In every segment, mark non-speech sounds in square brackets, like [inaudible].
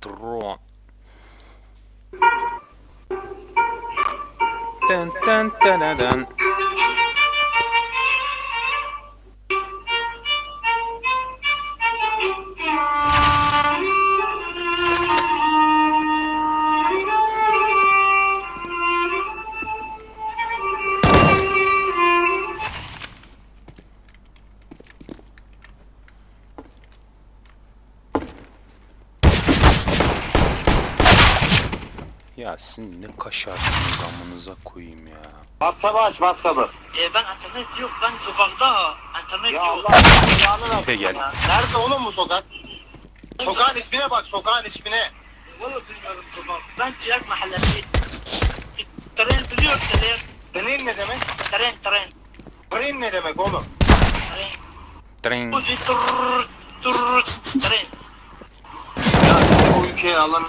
Патро. Тен-тен-тен-тен. Sizin ne kaşarsınız amınıza koyayım ya. WhatsApp'ı aç WhatsApp'ı. E ben internet yok ben sokakta internet Ya yok. Allah versin Efe gel. ya. Nerede oğlum bu sokak? Sokağın ismine bak sokağın ismine. Valla bilmiyorum sokak. Ben ciğer mahallesi. Tren biliyor tren. Tren ne demek? Tren tren. Tren ne demek oğlum? Tren. Tring. Bu bir tırrrr tırrrr tren. Ya sizi bu ülkeye alın.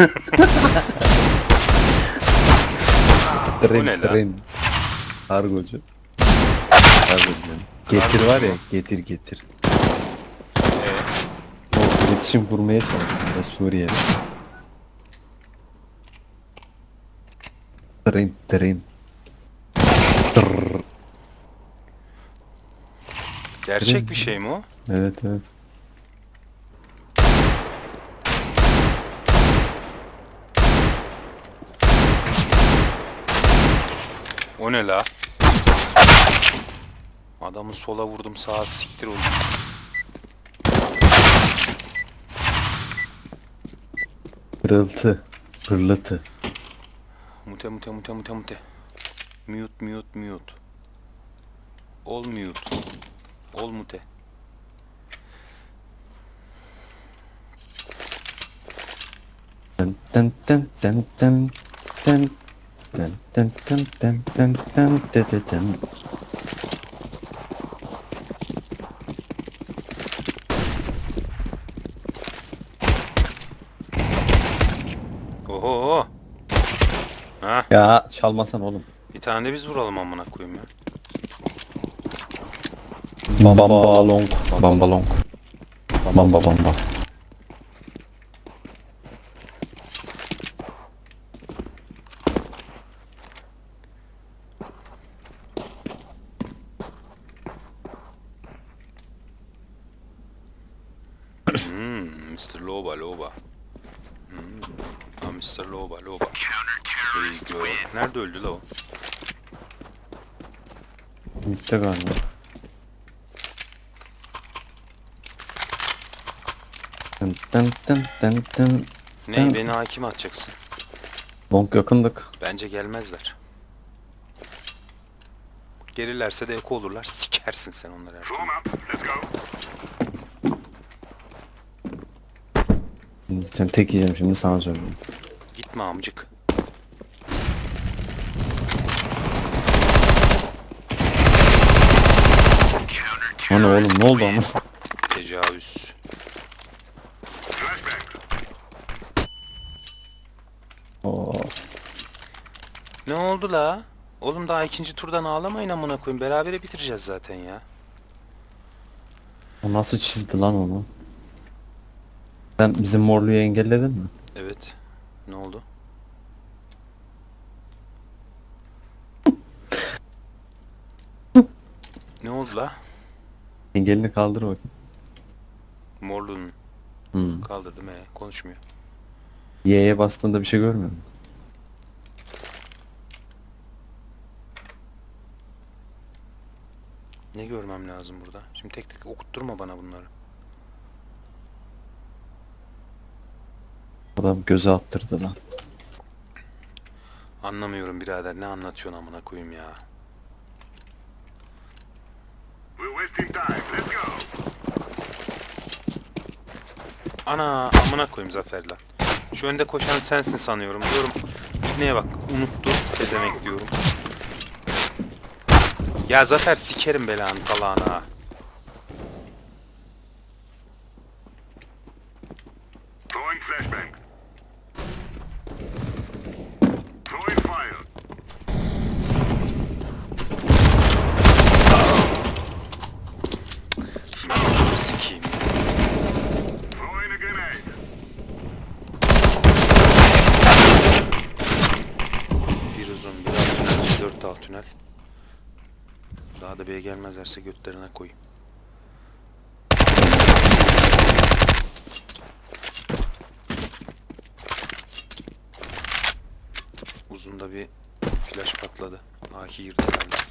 [laughs] Bu ne Tren lan? tren. Kargocu. Kargocu. Getir var ya getir getir. O iletişim kurmaya çalışıyor Suriye'de. Tren tren. Tırr. Gerçek bir şey mi o? Evet evet. O ne la? Adamı sola vurdum sağa siktir oldu. Pırıltı. Pırlatı. Mute mute mute mute mute. Mute mute mute. All mute. All mute. Ten ten ten ten ten ten Oho. Ha, Ya çalmasan oğlum. bir tane de biz vuralım amına koyayım ya. Bamba long. Bamba long. Bamba bamba. Hmm, Mr. Loba Loba. Hmm. Ha, Mr. Loba Loba. You go. Nerede öldü la o? Bitti galiba. Ten ten ten ten ten. Ne Ben- beni hakim atacaksın? Long yakındık. Bence gelmezler. Gelirlerse de eko olurlar. [laughs] Sikersin sen onları her Sen tek yiyeceğim şimdi sana söylüyorum. Gitme amcık. Hani oğlum ne oldu ama? Tecavüz. Oo. Ne oldu la? Oğlum daha ikinci turdan ağlamayın amına koyayım. Berabere bitireceğiz zaten ya. O nasıl çizdi lan onu? Sen bizim morluyu engelledin mi? Evet. Ne oldu? ne oldu la? Engelini kaldır bak. Morlu'nun Hmm. kaldırdım he konuşmuyor. Y'ye bastığında bir şey görmüyor musun? Ne görmem lazım burada? Şimdi tek tek okutturma bana bunları. Adam göze attırdı lan. Anlamıyorum birader ne anlatıyorsun amına koyayım ya. We're wasting time. Let's go. Ana amına koyayım Zafer lan. Şu önde koşan sensin sanıyorum. Diyorum neye bak unuttu pezemek diyorum. Ya Zafer sikerim belanı talağına. Tünel. Daha da B'ye gelmezlerse götlerine koyayım. Uzunda bir flash patladı. Aki girdi herhalde.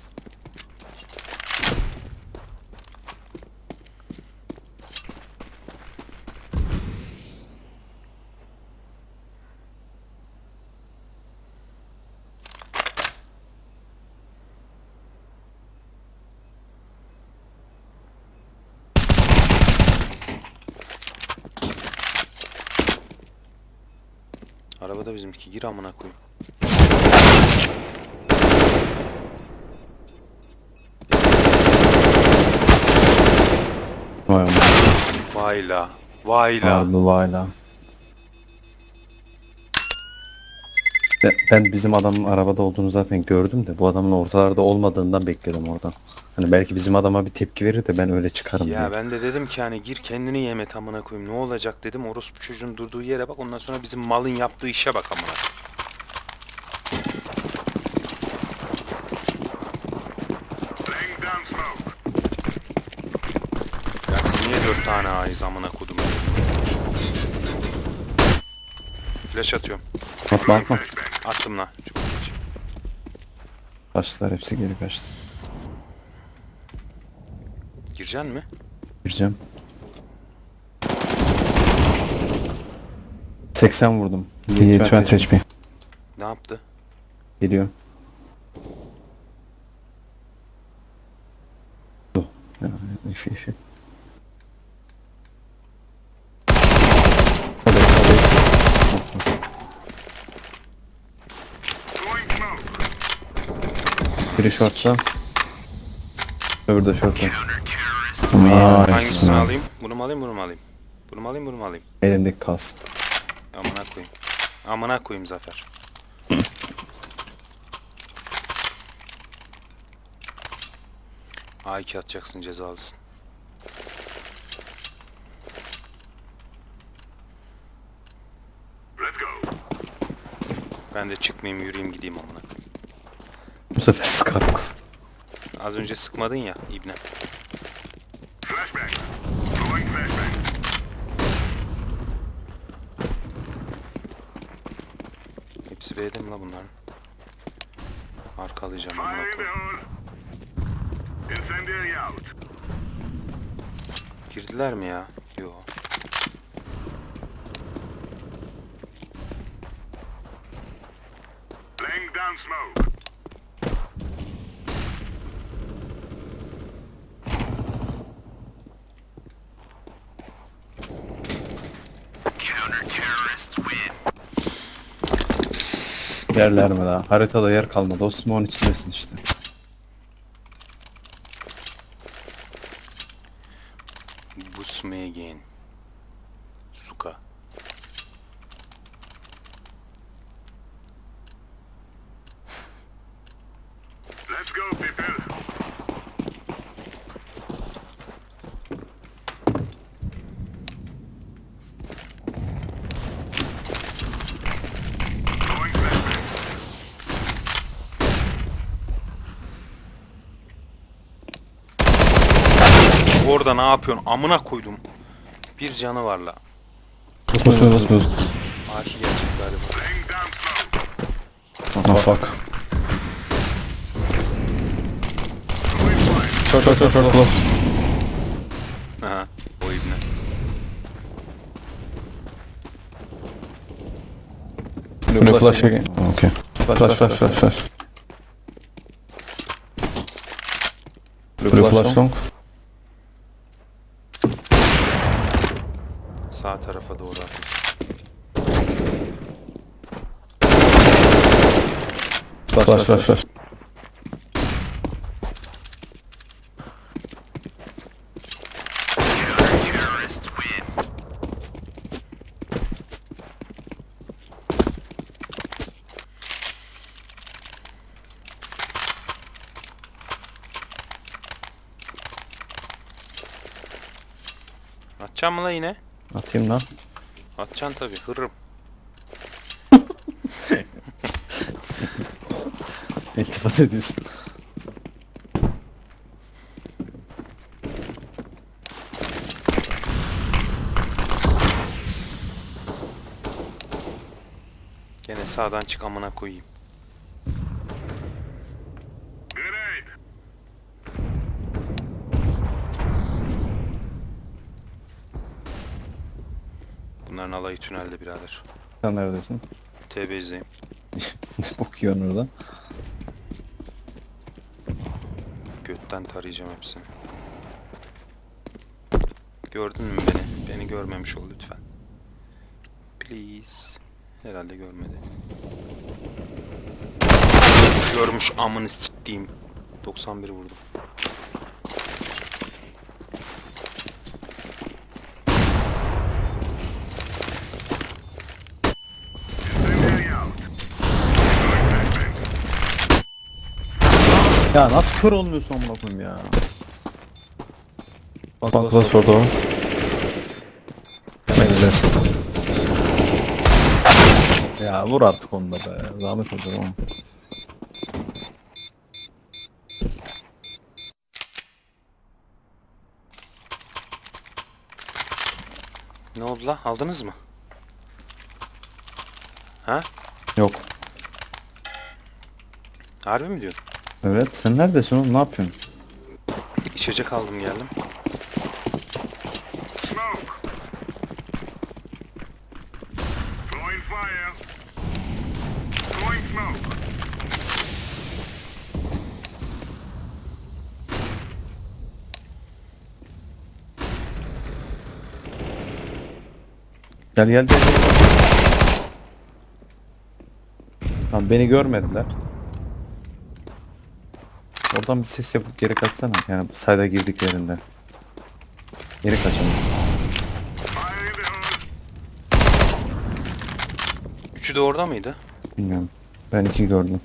Arabada bizimki gir amına koyayım. Vay aman. Vayla. Vayla. Harbi vayla. De- Ben bizim adamın arabada olduğunu zaten gördüm de bu adamın ortalarda olmadığından bekledim oradan. Hani belki bizim adama bir tepki verir de ben öyle çıkarım Ya diye. ben de dedim ki hani gir kendini yeme amına koyayım ne olacak dedim orospu çocuğun durduğu yere bak ondan sonra bizim malın yaptığı işe bak amına. Ya biz niye dört tane ayız amına kodum. Flash atıyorum. Atma atma. Lan. Çok geç. Kaçtılar hepsi geri kaçtı. Gireceksin mi? Gireceğim. 80 vurdum. 20 HP. Ne yaptı? Geliyor. Dur. Ya, ifi ifi. Hadi, hadi. Throwing smoke. Biri shortta. Öbürü de shortta. Hangisini Nice. alayım? Bunu mu alayım bunu mu alayım? Bunu mu alayım bunu mu alayım? Elindeki kalsın. Amına koyayım. Amına koyayım Zafer. [laughs] A2 atacaksın cezalısın. Let's go. Ben de çıkmayayım yürüyeyim gideyim amına. koyayım. Bu sefer Scarco. Az önce sıkmadın ya ibne. Hepsi B'de mi la bunların? Arkalayacağım out. Girdiler mi ya? Yo. Yerler mi daha? Haritada yer kalmadı. O smoke'un içindesin işte. Busmegen. Suka. Let's go, people. Orada ne yapıyorsun? Amına koydum. Bir canı var la. Basmıyoruz basmıyoruz. Aki gelecek galiba. Oh fuck. Short short short short close. Aha. O ibne. Blue flash again. Okay. Flash flash flash flash. Blue flash long. Sağ tarafa doğru ateş. Flash flash flash. Atacaksın mı la yine? Atayım lan. Atacaksın tabi hırrım. [laughs] İltifat ediyorsun. Gene sağdan çık amına koyayım. Alayı tünelde birader. Sen neredesin? TB'zdeyim. [laughs] ne bakıyorsun orada? Götten tarayacağım hepsini. Gördün mü beni? Beni görmemiş ol lütfen. Please. Herhalde görmedi. Görmüş amını siktiğim. 91 vurdum. Ya nasıl kör olmuyorsun amına koyayım ya? Bak bak da sordu o. Ya vur artık onu da be. Zahmet olur ama. Ne oldu la? Aldınız mı? Ha? Yok. Harbi mi diyorsun? Evet sen neredesin oğlum ne yapıyorsun? İçecek aldım geldim. Gel gel gel. gel. Lan beni görmediler. Oradan bir ses yapıp geri kaçsana. Yani sayda girdiklerinde. Geri kaçalım. Üçü de orada mıydı? Bilmiyorum. Ben iki gördüm.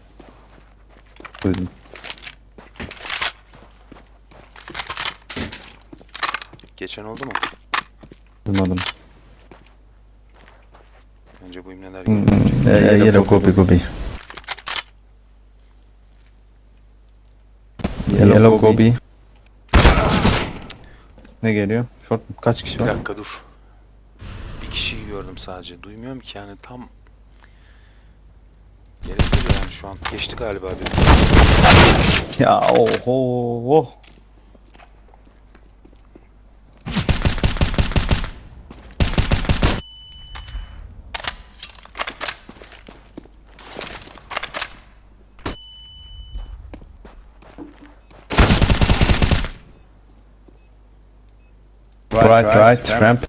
Duydum. Geçen oldu mu? Duymadım. Bence bu imleler Hmm, e, e, yellow copy. Yellow copy. Ne geliyor? Short? Kaç kişi Bir var? dakika dur. Bir kişiyi gördüm sadece. Duymuyorum ki yani tam... Gerekli yani şu an. Geçti galiba bir. Ya oho. Oh. Right, right, ramp.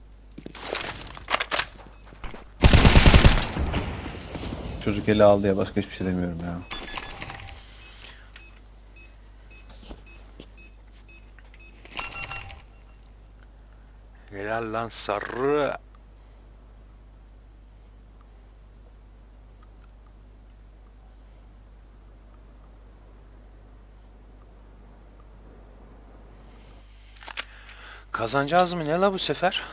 Çocuk eli aldı ya başka hiçbir şey demiyorum ya. Helal lan sarı. Kazanacağız mı ne la bu sefer?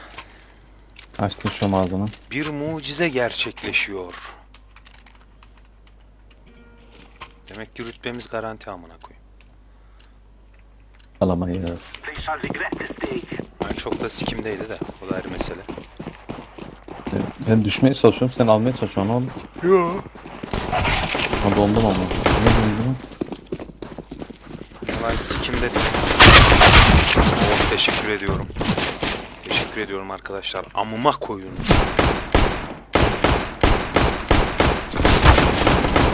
Açtın şu ağzını. Bir mucize gerçekleşiyor. Demek ki rütbemiz garanti amına koyayım. Alamayız. Yani çok da sikimdeydi de o da ayrı mesele. Ben düşmeye çalışıyorum, sen almaya çalışıyorsun oğlum. Yo. Ha dondum ama. Ne dondum? Olay sikimde değil. Teşekkür ediyorum. Teşekkür ediyorum arkadaşlar. Amıma koyun.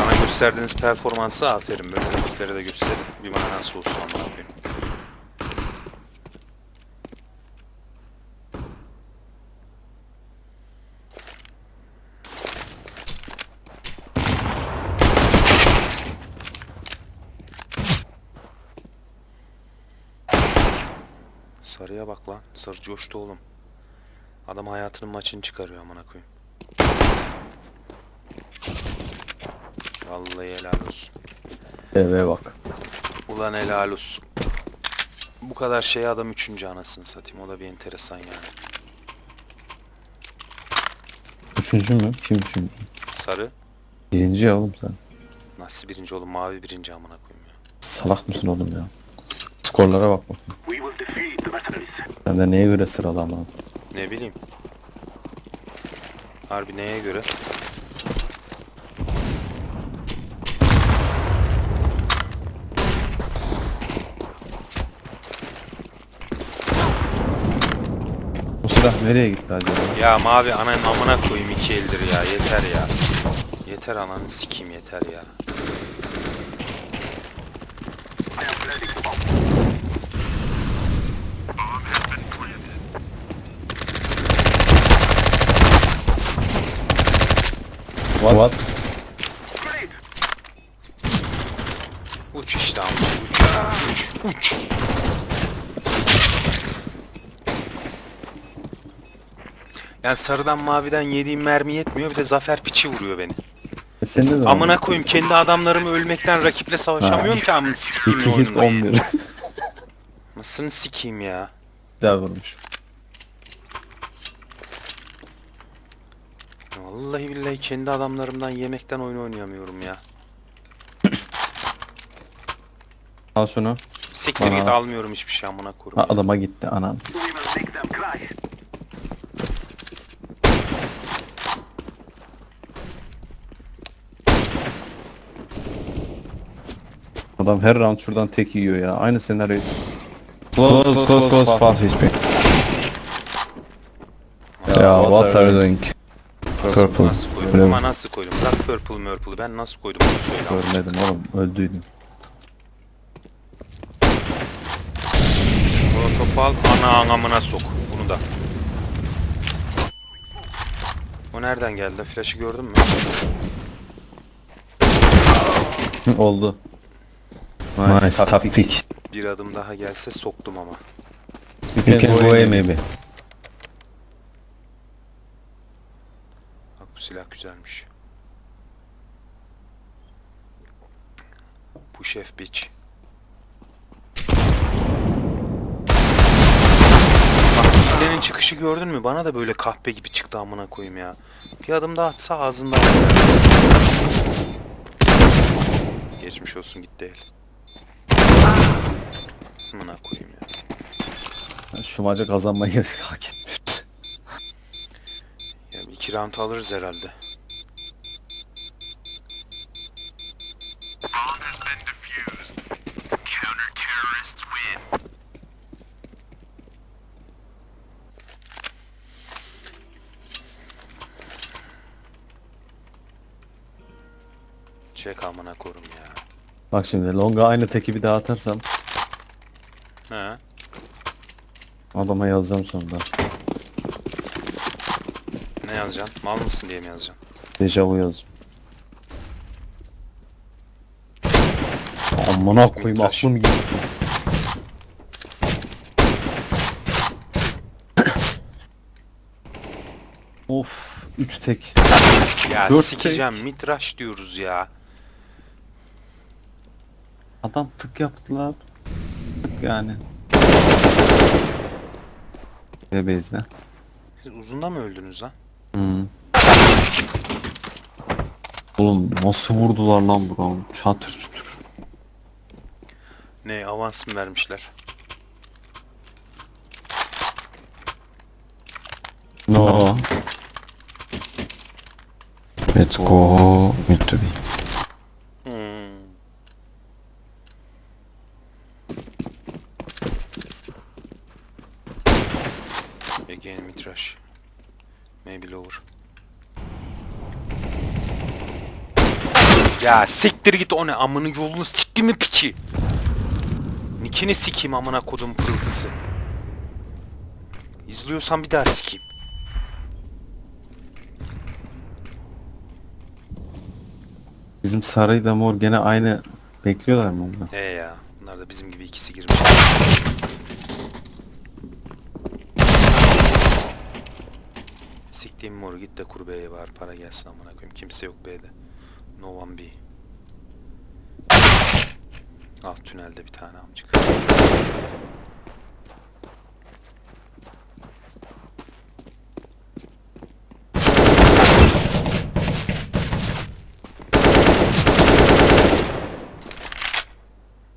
Bana gösterdiğiniz performansı aferin. Böyle de gösterin. Bir bana nasıl olsun amına Sarıya bak lan. Sarı coştu oğlum. Adam hayatının maçını çıkarıyor amına koyayım. Vallahi helal olsun. Eve bak. Ulan helal olsun. Bu kadar şey adam üçüncü anasını satayım. O da bir enteresan yani. Üçüncü mü? Kim üçüncü? Sarı. Birinci ya oğlum sen. Nasıl birinci oğlum mavi birinci amına koyayım ya. Salak mısın oğlum ya? Skorlara bak bakayım. Mercenaries. Sen de neye göre sıralama? Ne bileyim. Harbi neye göre? Bu silah nereye gitti acaba? Ya mavi ananın amına koyayım iki eldir ya yeter ya. Yeter ananı sikeyim yeter ya. What? Uç işte amca uç ya uç uç. Yani sarıdan maviden yediğim mermi yetmiyor bir de zafer piçi vuruyor beni. E sen ne zaman? Amına koyayım kendi adamlarımı ölmekten rakiple savaşamıyorum ki amına sikeyim İki hit oyunu. 11. Nasıl sikeyim ya. Güzel vurmuş. Vallahi billahi kendi adamlarımdan yemekten oyun oynayamıyorum ya. Al şunu. Siktir git almıyorum hiçbir şey amına Ha, koyayım. ya. adama gitti anam. Adam her round şuradan tek yiyor ya. Aynı senaryo. Close, close, close, far HP. Ya, what are you doing? Purple. Nasıl koydum? Ama nasıl koydum? Bırak purple murple'ı ben nasıl koydum onu söyle. amca. Görmedim oğlum, öldüydüm. Molotofu al ana amına sok. Bunu da. O nereden geldi? Flash'ı gördün mü? [laughs] Oldu. Nice, taktik. Bir adım daha gelse soktum ama. You can go A maybe. silah güzelmiş. Bu şef bitch. Bak çıkışı gördün mü? Bana da böyle kahpe gibi çıktı amına koyayım ya. Bir adım daha atsa ağzından. Geçmiş olsun gitti el. Amına koyayım ya. Şu Şumaca kazanmayı [laughs] hak etti. 2 alırız herhalde. Çek amına korum ya. Bak şimdi longa aynı teki bir daha atarsam He. adama yazacağım sonra. Yazacaksın? Mal mısın diye mi yazacaksın? Dejavu yazacağım. Amına koyayım Miktaş. aklım gitti. of 3 tek. Ya Dört sikeceğim mitraş diyoruz ya. Adam tık yaptılar. Tık yani. Bebeğizde. Siz uzunda mı öldünüz lan? Oğlum nasıl vurdular lan buram? Çatır çutur. Ne avans mı vermişler? No. Let's go Mitsubi. Hmm. Again mitraş. Maybe lower. Ya siktir git o ne amını yolunu sikti mi piçi? Nikini sikeyim amına kodum pırıltısı. İzliyorsan bir daha sikeyim. Bizim sarıyla mor gene aynı bekliyorlar mı onlar? He ya. Bunlar da bizim gibi ikisi girmiş. Siktiğim moru git de kur B'ye var para gelsin amına koyayım. Kimse yok B'de. No one B. Alt tünelde bir tane amcık.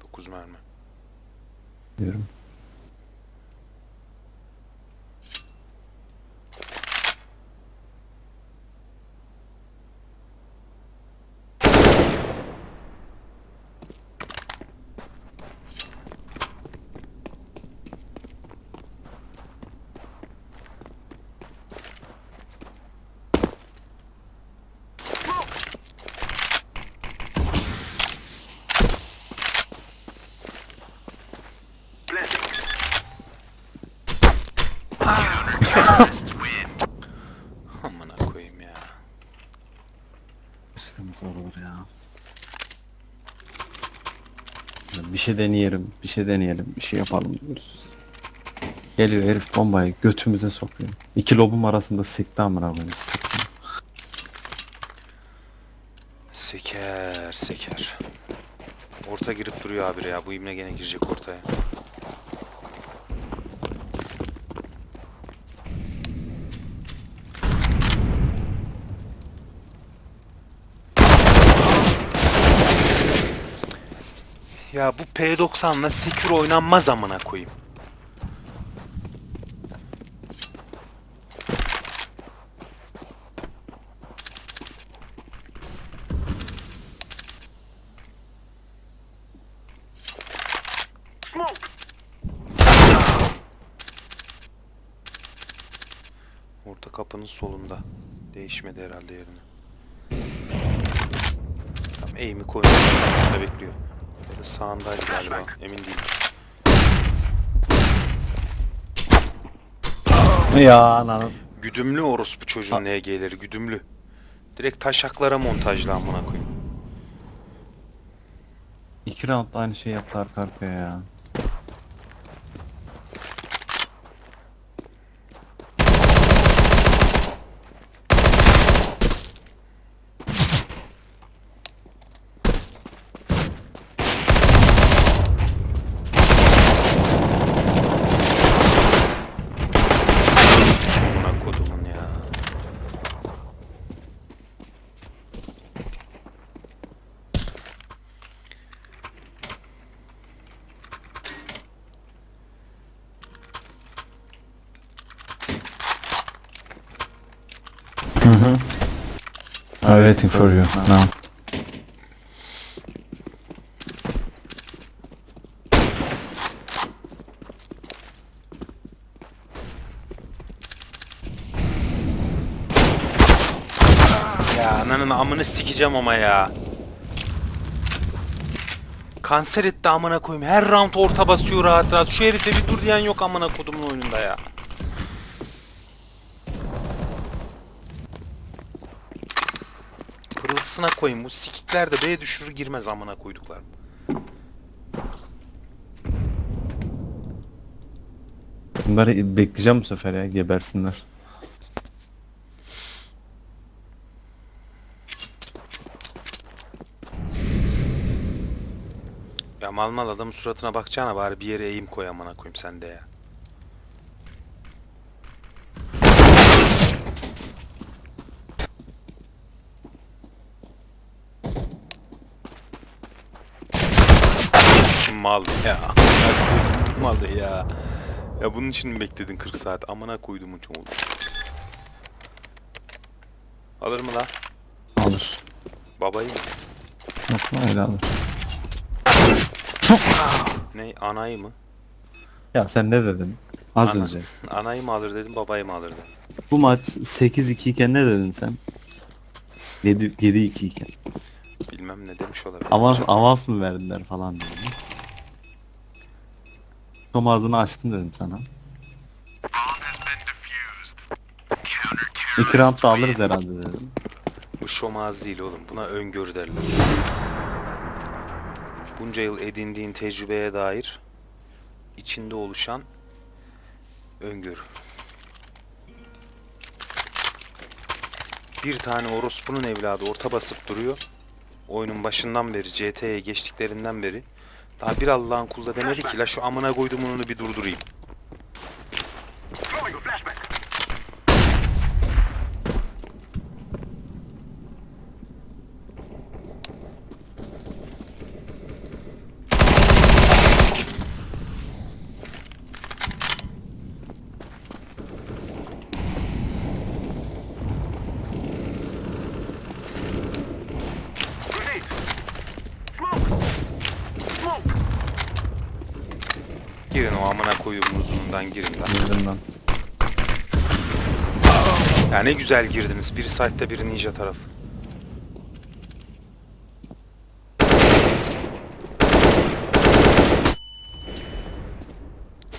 Dokuz mermi. Diyorum. Şey deneyelim, bir şey deneyelim, bir şey yapalım diyoruz. Geliyor herif bombayı götümüze sokuyor. İki lobum arasında sikti amına koyayım sikti. Seker seker. Orta girip duruyor abi ya. Bu imle gene girecek ortaya. Ya bu P90'la Secure oynanmaz amına koyayım. Orta kapının solunda. Değişmedi herhalde yerini. Tam eğimi. Burada bekliyor. Da sağındaydı galiba. Emin değilim. Ya ananın. Güdümlü orospu çocuğun NG'leri güdümlü. Direkt taşaklara montajlı amına koyayım. İki round aynı şey yaptı arka arkaya ya. Amına kodumun ya. I'm waiting for you now. Ya ananın amını sikeceğim ama ya. Kanser etti amına koyayım. Her round orta basıyor rahat rahat. Şu herife bir dur diyen yok amına kodumun oyununda ya. Pırıltısına koyayım. Bu sikikler de B'ye düşürür girmez amına koyduklar. Bunları bekleyeceğim bu sefer ya gebersinler. Ya mal mal adamın suratına bakacağına bari bir yere eğim koy amına koyayım sen de ya. Mal ya. Mal ya. Ya bunun için mi bekledin 40 saat? Amına koyduğumun çoğulu. Alır mı la? Alır. Babayı mı? Yok lan öyle alır. Ne? Anayı mı? Ya sen ne dedin? Az Ana- önce. Anayı mı alır dedim, babayı mı alır dedim. Bu maç 8-2 iken ne dedin sen? 7-2 iken. Bilmem ne demiş olabilir. Avans, avans mı verdiler falan dedim. Tom ağzını açtın dedim sana. İki round da alırız herhalde dedim. Bu şomaz değil oğlum. Buna öngörü derler. Bunca yıl edindiğin tecrübeye dair içinde oluşan öngörü. Bir tane orospunun evladı orta basıp duruyor. Oyunun başından beri, CT'ye geçtiklerinden beri. Daha bir Allah'ın kulu da demedi ki la şu amına koydum onu bir durdurayım. Throwing a flashback. girin o amına uzunundan girin lan. Girdim lan. Ya ne güzel girdiniz. Biri site'da biri ninja tarafı.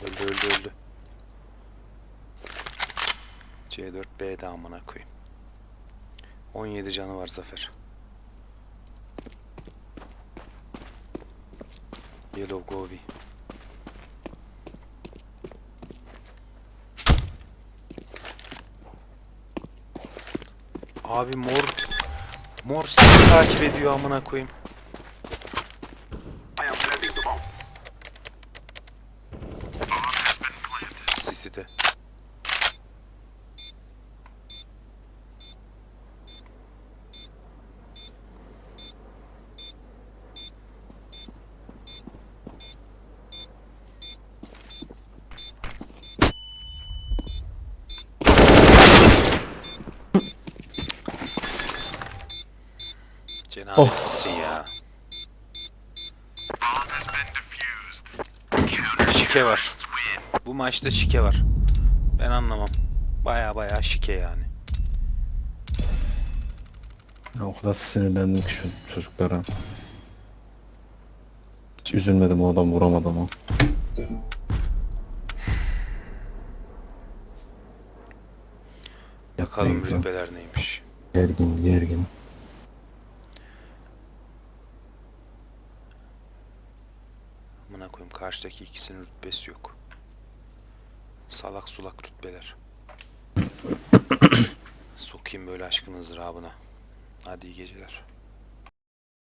Öldü öldü öldü. C4 B'de amına koyayım. 17 canı var Zafer. Yellow Govi. Abi mor mor sizi takip ediyor amına koyayım. Cenabet Of. misin ya? Şike var. Bu maçta şike var. Ben anlamam. Baya baya şike yani. Ya o kadar sinirlendim ki şu çocuklara. Hiç üzülmedim o adam vuramadı ama. Bakalım rütbeler neymiş. Gergin gergin. Amına karşıdaki ikisinin rütbesi yok. Salak sulak rütbeler. [coughs] Sokayım böyle aşkın ızdırabına. Hadi iyi geceler.